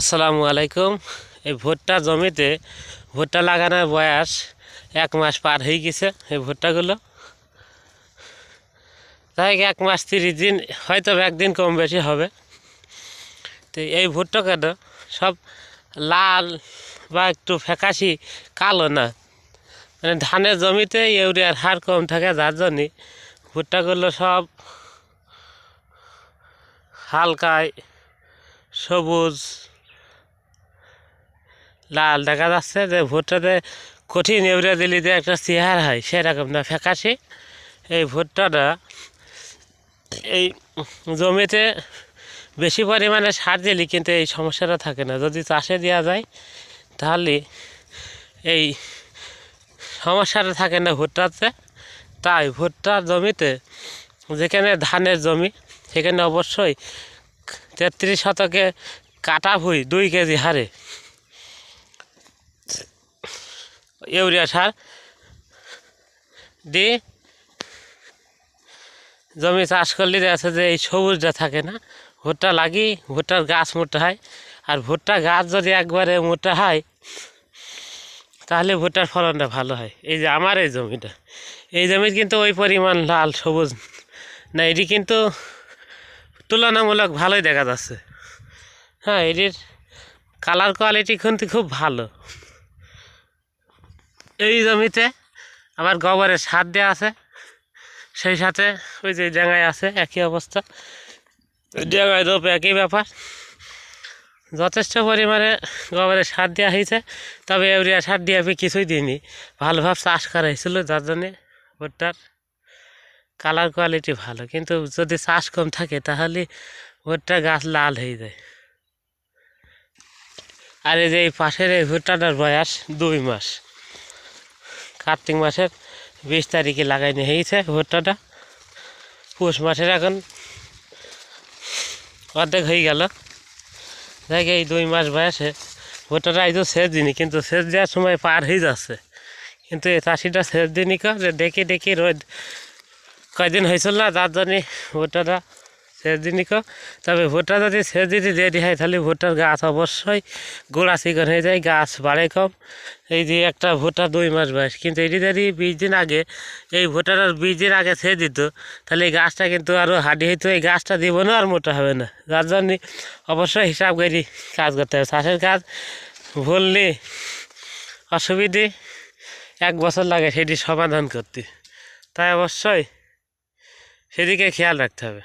আসসালামু আলাইকুম। এই ভুট্টা জমিতে ভুট্টা লাগানোর বয়স এক মাস পার হয়ে গেছে এই ভুট্টাগুলো। তাই এক মাস তিরিশ দিন, হয়তো একদিন কম বেশি হবে। তো এই ভুট্টা কেন সব লাল বা একটু ফ্যাকাশি কালো না। মানে ধানের জমিতে ইউরিয়ার হার কম থাকে, যার জন্যে ভুট্টাগুলো সব হালকায় সবুজ লাল দেখা যাচ্ছে যে ভুট্টাতে কঠিন ইউরিয়া দিলি যে একটা চেহারা হয়, সেরকম না, ফ্যাকাশি। এই ভুট্টাটা এই জমিতে বেশি পরিমাণে সার দিলে কিন্তু এই সমস্যাটা থাকে না। যদি চাষে দেওয়া যায়, তাহলে এই সমস্যাটা থাকে না ভুট্টাতে। তাই ভুট্টার জমিতে, যেখানে ধানের জমি, সেখানে অবশ্যই তেত্রিশ শতকে কাটা ভুই দুই কেজি হারে। ইউরিয়া সার দিয়ে জমি চাষ করলে দেখা যে এই সবুজটা থাকে না, ভুট্টা লাগি, ভুট্টার গাছ মোটা হয়। আর ভুট্টা গাছ যদি একবারে মোটা হয়, তাহলে ভুট্টার ফলনটা ভালো হয়। এই যে আমার এই জমিটা, এই জমির কিন্তু ওই পরিমাণ লাল, সবুজ না, এটি কিন্তু তুলনামূলক ভালোই দেখা যাচ্ছে। হ্যাঁ এটির কালার কোয়ালিটি কিন্তু খুব ভালো। এই জমিতে আবার গোবরের সার দেওয়া আছে। সেই সাথে ওই যে ডাঙায় আছে, একই অবস্থা। ডাঙায় রোপ একই ব্যাপার। যথেষ্ট পরিমাণে গোবরের সার দেওয়া হয়েছে, তবে ইউরিয়া সার দিয়ে আমি কিছুই দিইনি। ভালোভাবে চাষ করা হয়েছিল, যার জন্যে ভুট্টার কালার কোয়ালিটি ভালো। কিন্তু যদি চাষ কম থাকে, তাহলে ভুট্টা গাছ লাল হয়ে যায়। আর এই যে এই পাশের এই ভুট্টাটার বয়স দুই মাস। কার্তিক মাসের বিশ তারিখে লাগাইনি, হয়েছে ভুট্টাটা পৌষ মাসের এখন অর্ধেক হয়ে গেল। দেখ এই দুই মাস বয়সে ভুট্টাটা এই তো সেচ দিনই, কিন্তু সেচ দেওয়ার সময় পার হয়ে যাচ্ছে। কিন্তু এই চাষিটা সেচ দিনই কা যে ডেকে রোদ কয়দিন হয়েছিল না যার জন্যে ভুট্টাটা সেচ দিনই কা তবে ভুট্টা যদি সেচ দিতে দেরি হয়, তাহলে ভুট্টার গাছ অবশ্যই গোড়া চিকন হয়ে যায়, গাছ বাড়ে কম। এই যে একটা ভুট্টা দুই মাস বয়স, কিন্তু এটি যদি বিশ দিন আগে, এই ভুট্টাটা বিশ দিন আগে ছেড়ে দিত, তাহলে এই গাছটা কিন্তু আরও হাডি হইতো, এই গাছটা দিব না আর মোটা হবে না। যার জন্যে অবশ্যই হিসাব করি কাজ করতে হবে। চাষের কাজ ভুললে অসুবিধে এক বছর লাগে সেটি সমাধান করতে। তাই অবশ্যই সেদিকে খেয়াল রাখতে হবে।